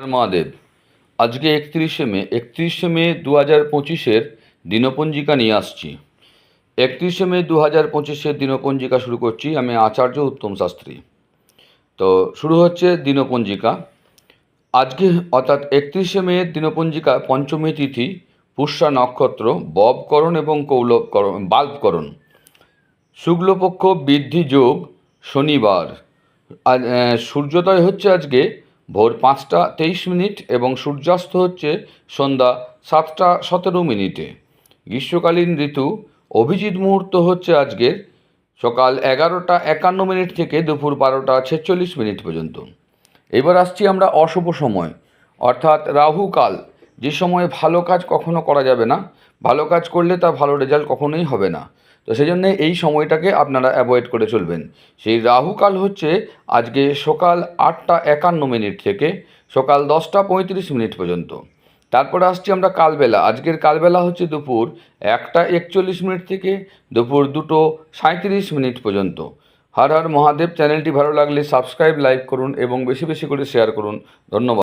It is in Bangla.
মহাদেব। আজকে একত্রিশে মে একত্রিশে মে দু হাজার পঁচিশের দিনপঞ্জিকা নিয়ে আসছি। একত্রিশে মে দু হাজার পঁচিশের দিনপঞ্জিকা শুরু করছি আমি আচার্য উত্তম শাস্ত্রী। তো শুরু হচ্ছে দিনপঞ্জিকা। আজকে অর্থাৎ একত্রিশে মে দিনপঞ্জিকা পঞ্চমী তিথি, পুষ্যা নক্ষত্র, ববকরণ এবং কৌলবকরণ, বাল্বকরণ। শুক্লপক্ষ বৃদ্ধি যোগ শনিবার। সূর্যোদয় হচ্ছে আজকে ভোর পাঁচটা তেইশ মিনিট এবং সূর্যাস্ত হচ্ছে সন্ধ্যা সাতটা সতেরো মিনিটে। গ্রীষ্মকালীন ঋতু অভিজিৎ মুহূর্ত হচ্ছে আজকের সকাল এগারোটা একান্ন মিনিট থেকে দুপুর বারোটা ছেচল্লিশ মিনিট পর্যন্ত। এবার আসছি আমরা অশুভ সময়। অর্থাৎ রাহুকাল যে সময়ে ভালো কাজ কখনো করা যাবে না, ভালো কাজ করলে তা ভালো রেজাল্ট কখনোই হবে না। তো সেই জন্যে এই সময়টাকে আপনারা অ্যাভয়েড করে চলবেন। সেই রাহুকাল হচ্ছে আজকে সকাল আটটা একান্ন মিনিট থেকে সকাল দশটা পঁয়ত্রিশ মিনিট পর্যন্ত। তারপরে আসছি আমরা কালবেলা। আজকের কালবেলা হচ্ছে দুপুর একটা একচল্লিশ মিনিট থেকে দুপুর দুটো সাঁত্রিশ মিনিট পর্যন্ত। হর হর মহাদেব, চ্যানেলটি ভালো লাগলে সাবস্ক্রাইব, লাইক করুন এবং বেশি বেশি করে শেয়ার করুন। ধন্যবাদ।